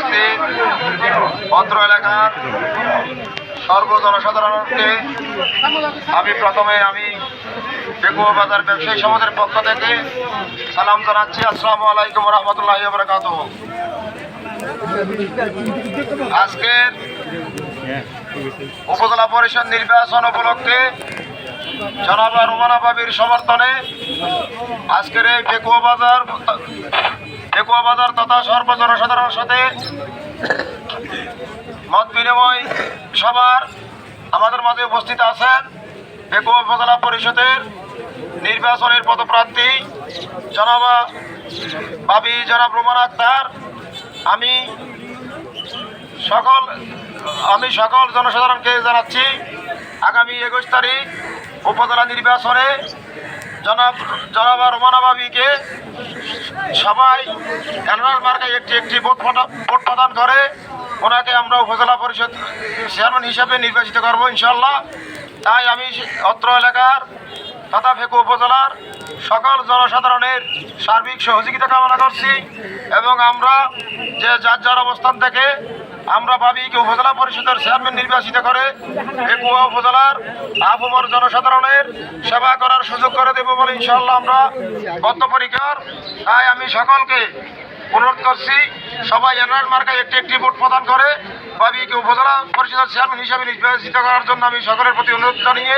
উপস্থিত অত্র এলাকার সর্বজনসাধারণকে আমি প্রথমে আমি বেগুয়া বাজার ব্যবসায়ী সমাজের পক্ষ থেকে সালাম জানাচ্ছি। আসসালামু আলাইকুম রহমতুল্লাহ বরকাত আজকের উপজেলা পরিষদ নির্বাচন উপলক্ষে জনাবা রুমানা বাবির সমর্থনে আজকের এই বেকুয়া বাজার বাজার তথা সর্বজনসাধারণের সাথে মত বিনিময় সবার আমাদের মাঝে উপস্থিত আছেন বেকুয়া উপজেলা পরিষদের নির্বাচনের পদপ্রার্থী জনাবা বাবি জনাব রুমান আক্তার। আমি সকল আমি সকল জনসাধারণকে জানাচ্ছি, আগামী একুশ তারিখ উপজেলা নির্বাচনে জনাব, জনাবা রোমানাবাবিকে সবাই এনারাল মার্কায় একটি একটি ভোট ভোট প্রদান করে। ওনাকে আমরা উপজেলা পরিষদ চেয়ারম্যান হিসাবে নির্বাচিত করব ইনশাল্লাহ তাই আমি অত্র এলাকার তথা ফেকু উপজেলার সকল জনসাধারণের সার্বিক সহযোগিতা কামনা করছি এবং আমরা যে যার যার অবস্থান থেকে আমরা ভাবি কি উপজেলা পরিষদের চেয়ারম্যান নির্বাচিত করে একুয়া উপজেলার আবহাওয়ার জনসাধারণের সেবা করার সুযোগ করে দেব বলে ইনশাল্লাহ আমরা বদ্ধপরিকর তাই আমি সকলকে অনুরোধ করছি, সবাই এনআর মার্কায় একটি একটি ভোট প্রদান করে। ভাবিকে উপজেলা পরিষদের চেয়ারম্যান হিসাবে নির্বাচিত করার জন্য আমি সকলের প্রতি অনুরোধ জানিয়ে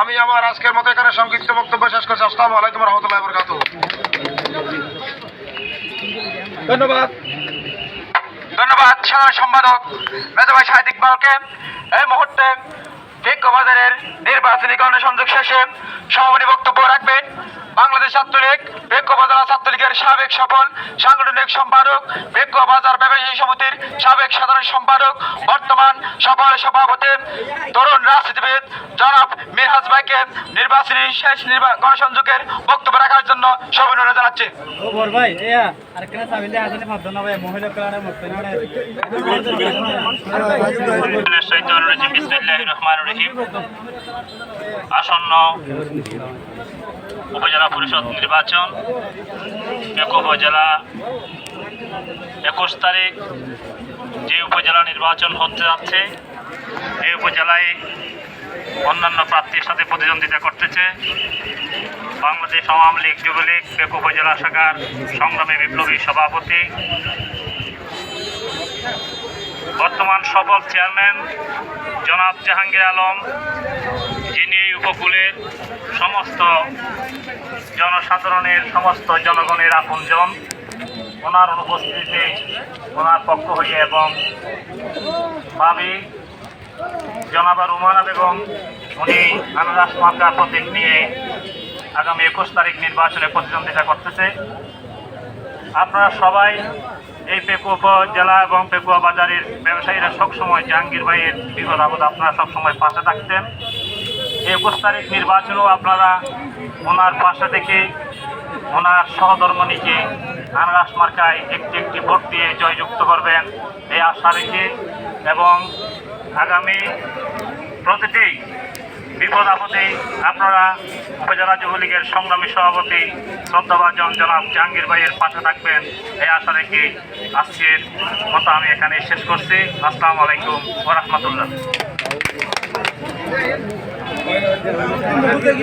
আমি আমার আজকের মতো এখানে সংক্ষিপ্ত বক্তব্য শেষ করছি। আসসালামু আলাইকুম রহমতুল্লাহ বরকাত ধন্যবাদ। ধন্যবাদ, সাধারণ সম্পাদক মেজবাই শাহিদ ইকবালকে এই মুহূর্তে ঠিক বাজারের নির্বাচনী গণসংযোগ শেষে সভাপতি বক্তব্য রাখবেন। বাংলাদেশ ছাত্রলীগ বেক্য বাজার ছাত্রলীগের সাবেক সফল সাংগঠনিক সম্পাদক বেক্য বাজার ব্যবসায়ী সমিতির সাবেক সাধারণ সম্পাদক বর্তমান সফল সভাপতি তরুণ রাজনীতিবিদ জনাব মিরহাজ ভাইকে নির্বাচনী শেষ গণসংযোগের বক্তব্য রাখার জন্য সবিনয় জানাচ্ছি। আসন্ন উপজেলা পরিষদ নির্বাচন, এক উপজেলা একুশ তারিখ, যে উপজেলা নির্বাচন হতে যাচ্ছে, এই উপজেলায় অন্যান্য প্রার্থীর সাথে প্রতিদ্বন্দ্বিতা করতেছে। বাংলাদেশ আওয়ামী লীগ, যুবলীগ পেক উপজেলা শাখার সংগ্রামী বিপ্লবী সভাপতি। বর্তমান সফল চেয়ারম্যান জনাব জাহাঙ্গীর আলম, যিনি উপকূলের সমস্ত জনসাধারণের, সমস্ত জনগণের আপনজন। ওনার অনুপস্থিতিতে ওনার পক্ষ হয়ে এবং ভাবি জনাবা রুমানা বেগম, উনি আনারাস মার্কা প্রতীক নিয়ে আগামী একুশ তারিখ নির্বাচনে প্রতিদ্বন্দ্বিতা করতেছে। আপনারা সবাই এই পেকু উপজেলা এবং পেকুয়া বাজারের ব্যবসায়ীরা সবসময় জাহাঙ্গীর ভাইয়ের বিপদ আপনারা সবসময় পাশে থাকতেন। একুশ তারিখ নির্বাচনেও আপনারা ওনার পাশে থেকে ওনার সহধর্মণীকে আনারাস মার্কায় একটি একটি ভোট দিয়ে জয়যুক্ত করবেন এই আশা রেখে এবং আগামী প্রতিটি বিপদ আপদে আপনারা উপজেলা যুবলীগের সংগ্রামী সভাপতি শ্রদ্ধাভাজন জনাব জাহাঙ্গীর ভাইয়ের পাশে থাকবেন এই আশা রেখে আজকের মতো আমি এখানে শেষ করছি। আসসালামু আলাইকুম ওরহমতুল্লাহ thank